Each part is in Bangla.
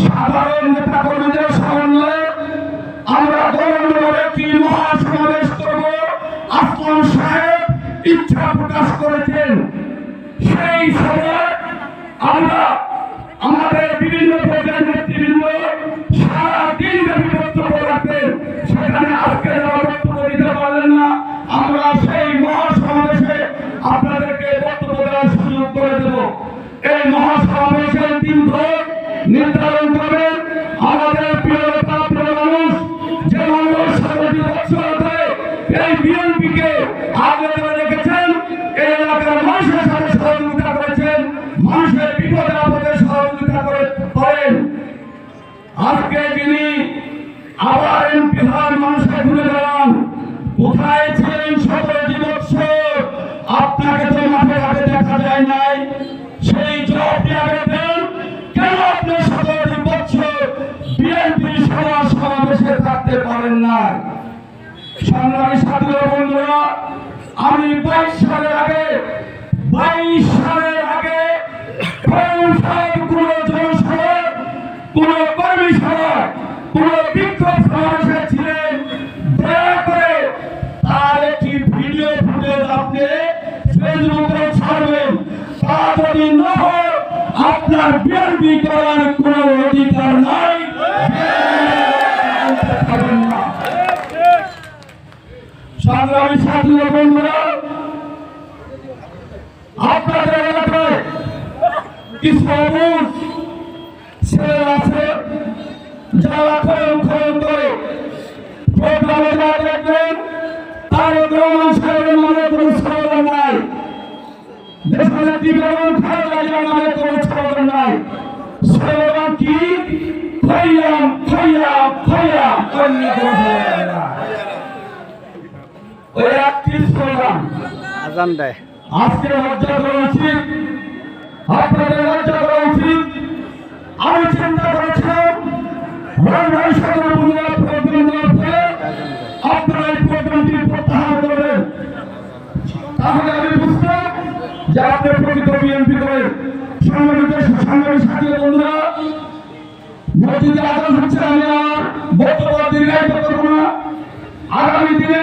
সাধারণ নেতা কর্মীদের সমন্বয়ে এই মহাসমাবেশের দিন ধরে নির্ধারণ করবেন আমাদের প্রিয় নেতা, প্রিয় মানুষ, যে মানুষ সারাটি বছর ধরে এই বিএনপিকে আগে ধরে রেখেছেন এই এলাকার মানুষের সাথে সহযোগিতা করেছেন, মানুষের বিপদে আপদে সহযোগিতা করে করেন। আজকে যিনি আবার এমপি হন মানুষের ঘুরে দাঁড়ান কোথায় ছিলেন সতেরোটি বৎসর আপনাকে তো মাঠে ঘাটে দেখা যায় নাই। থাকতে পারেন না সংগ্রামী সাথী বন্ধুরা, আমি বাইশ সালের আগে, বাইশ সালের আগে কর্মী সভা বিক্ষোভ সমাবেশে ছিলেন, দয়া করে তার একটি ভিডিও ফুটেজ আপনি ফেসবুকে ছাড়বেন। তা যদি না হয়, আপনার বিএনপি করার কোন অধিকার নাই। ও বন্ধুরা, আপনাদের এলাকায় কিছু অবুজ ছেলে আছে যারা খনন খনন করে প্রোগ্রামে যা দেখবেন তার গ্রহণ সাহেবের মনে কোনো স্লোগান নাই। বেগম খালেদা জিয়ার নামে কোনো স্লোগান নাই। স্লোগান কি? খৈয়াম খৈয়াম খৈয়াম অন্য কোনো স্লোগান নাই ওই একটি স্লোগান আজান দেয়। আজকে লজ্জা করা উচিত। আপনাদের লজ্জা করা উচিত। আমি চিন্তা করেছিলাম আপনারা এই প্রোগ্রামটি প্রত্যাহার করবেন। তাহলে আমি বুঝতাম যে আপনি প্রকৃত বিএনপি করেন সংগঠিত সংগ্রামী সাথী বন্ধুরা মসজিদে আদান হচ্ছে আমি আর বক্তব্য দীর্ঘায়িত করব না। আগামী দিনে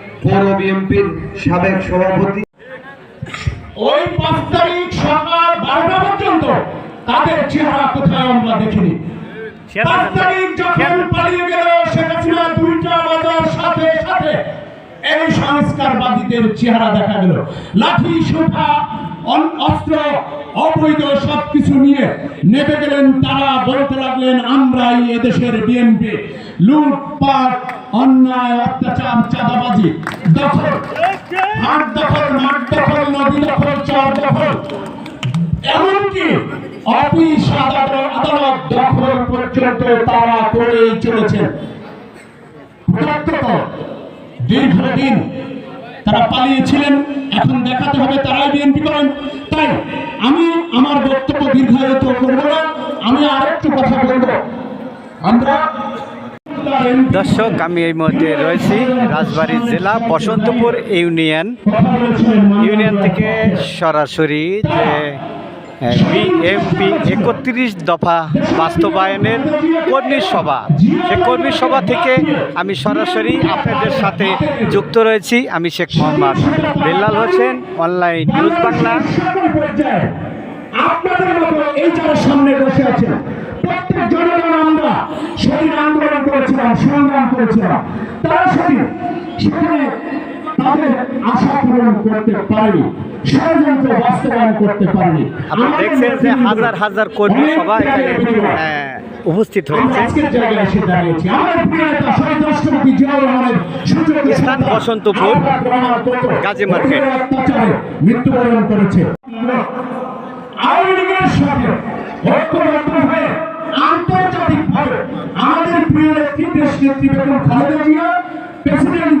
পৌর বিএনপির সাবেক সভাপতি। ওই পাঁচ তারিখ সকাল বারোটা পর্যন্ত তাদের চেহারা কোথায় আমরা দেখিনি। পাঁচ তারিখ যখন পালিয়ে গেল শেখ হাসিনা দুইটা বাজার সাথে সাথে এই সংস্কারবাদীদের চেহারা দেখা গেল। লাঠি সোঠা অস্ত্র অবৈধ সবকিছু নিয়ে নেমে গেলেন তারা, বলতে লাগলেন, আমরাই এদেশের বিএনপি লুটপাট, অন্যায়, অত্যাচার, চাঁদাবাজি, দখল। দখল, মাঠ দখল, নদী দখল দখল। এমনকি অফিস, আদালত দখল পর্যন্ত তারা করেই চলেছেন। দীর্ঘদিন তারা পালিয়েছিলেন এখন দেখাতে হবে তারাই বিএনপি করেন। তাই আমি আমার বক্তব্য দীর্ঘায়িত করব না আমি আর একটু কথা বলব। আমরা দর্শক আমি এই মুহূর্তে রয়েছি রাজবাড়ী জেলা বসন্তপুর ইউনিয়ন। ইউনিয়ন থেকে সরাসরি যে বিএমপি একত্রিশ দফা বাস্তবায়নের কর্মী সভা। সে কর্মী সভা থেকে আমি সরাসরি আপনাদের সাথে যুক্ত রয়েছি। আমি শেখ মোহাম্মদ বেল্লাল হোসেন, অনলাইন নিউজ বাংলা। আপনাদের মতো এই যারা সামনে বসে আছেন, প্রত্যেক জনগণ আমরা সেদিন আন্দোলন করেছিলাম, সংগ্রাম করেছিলাম। তারা সেদিন সেখানে তাদের আশা পূরণ করতে পারেনি ষড়যন্ত্র বাস্তবায়ন করতে পারেনি। দেখছেন যে হাজার হাজার কর্মী সবাই উপস্থিত হয়েছে। স্থান বসন্তপুর, গাজী মার্কেট। মৃত্যুবরণ করেছে। আওয়ামী লীগের সাথে ঐক্যবদ্ধ হয়ে আন্তর্জাতিকভাবে আমাদের প্রিয় নেত্রী দেশ নেত্রী বেগম খালেদা জিয়া প্রেসিডেন্ট